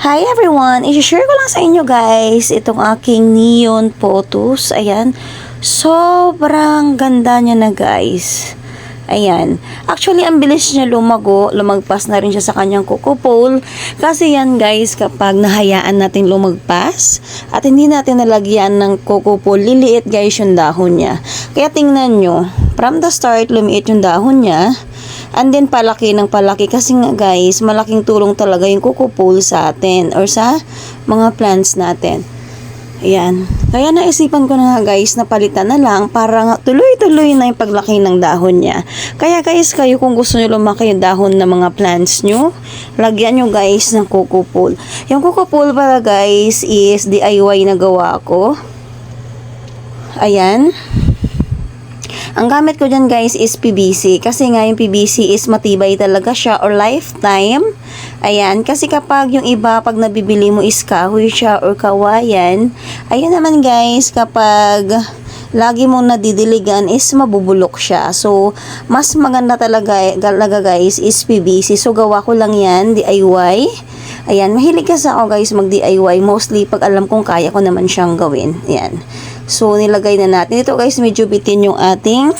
Hi everyone! I-share ko lang sa inyo guys itong aking neon photos. Ayan. Sobrang ganda niya na guys. Ayan. Actually, ang bilis niya lumago. Lumagpas na rin siya sa kanyang coco pole. Kasi yan guys, kapag nahayaan natin lumagpas at hindi natin nalagyan ng coco pole, liliit guys yung dahon niya. Kaya tingnan nyo, from the start, lumiit yung dahon niya. And then palaki ng palaki kasi nga guys, malaking tulong talaga yung pole sa atin or sa mga plants natin. Ayan. Kaya naisipan ko na nga guys na palitan na lang para tuloy-tuloy na yung paglaki ng dahon niya. Kaya guys, kayo kung gusto nyo lumaki yung dahon ng mga plants nyo, lagyan nyo guys ng coco. Yung coco pala guys is DIY na gawa ko. Ayan. Ang gamit ko dyan guys is PVC. Kasi nga yung PVC is matibay talaga siya or lifetime. Ayan. Kasi kapag yung iba, pag nabibili mo is kahoy siya or kawayan. Ayun naman guys, kapag lagi mong nadidiligan is mabubulok siya. So, mas maganda talaga, talaga guys is PVC. So, gawa ko lang yan, DIY. Ayan, mahilig kasi ako guys mag-DIY. Mostly pag alam kong kaya ko naman siyang gawin. Ayan. So, nilagay na natin. Ito guys, medyo bitin yung ating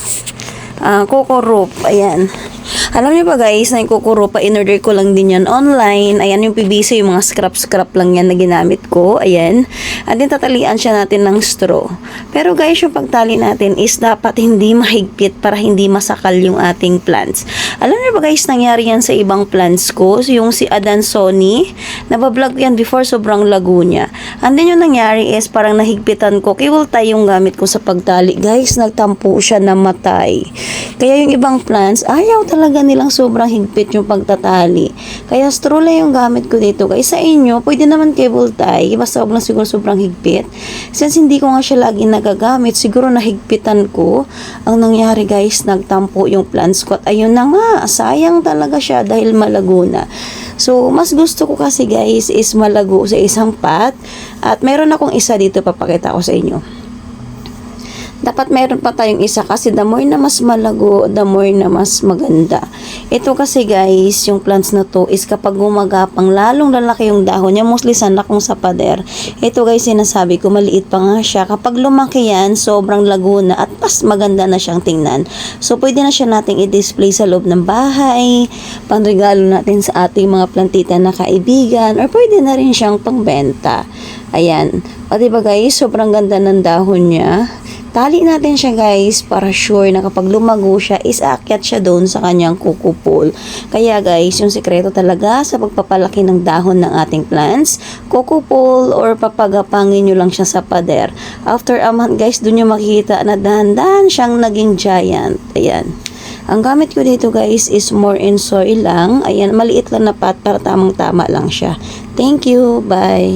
uh, coco rope. Ayan. Alam niyo ba guys, na coco rope, in-order ko lang din yan online. Ayan, yung PVC, yung mga scrap-scrap lang yan na ginamit ko. Ayan. At din tatalian siya natin ng straw. Pero guys, yung pagtali natin is dapat hindi mahigpit para hindi masakal yung ating plants. Alam niyo ba guys, nangyari yan sa ibang plants ko. Yung si Adan Sony, nabablog yan before sobrang lago niya. And then yung nangyari is parang nahigpitan ko. Kiwal tayo yung gamit ko sa pagtali. Guys, nagtampo siya na matay. Kaya yung ibang plants, ayaw talaga nilang sobrang higpit yung pagtatali. Kaya lang yung gamit ko dito. Guys, sa inyo, pwede naman cable tie. Basta huwag lang siguro sobrang higpit. Since hindi ko nga siya lagi nagagamit, siguro nahigpitan ko. Ang nangyari guys, nagtampo yung plants ko. At ayun na nga, sayang talaga siya dahil malago na. So, mas gusto ko kasi guys is malago sa isang pot. At meron akong isa dito, papakita ko sa inyo dapat meron pa tayong isa kasi the more na mas malago, the more na mas maganda. Ito kasi guys, yung plants na to is kapag gumagapang, lalong lalaki yung dahon niya, mostly sana kung sa pader. Ito guys, sinasabi ko, maliit pa nga siya. Kapag lumaki yan, sobrang lago na at mas maganda na siyang tingnan. So, pwede na siya nating i-display sa loob ng bahay, panregalo natin sa ating mga plantita na kaibigan, or pwede na rin siyang pangbenta. Ayan. O diba guys, sobrang ganda ng dahon niya. Tali natin siya guys para sure na kapag lumago siya is aakyat siya doon sa kanyang kukupol. Kaya guys, yung sekreto talaga sa pagpapalaki ng dahon ng ating plants, kukupol or papagapangin nyo lang siya sa pader. After a month guys, doon nyo makikita na dahan-dahan siyang naging giant. Ayan. Ang gamit ko dito guys is more in soil lang. Ayan, maliit lang na pot para tamang-tama lang siya. Thank you. Bye.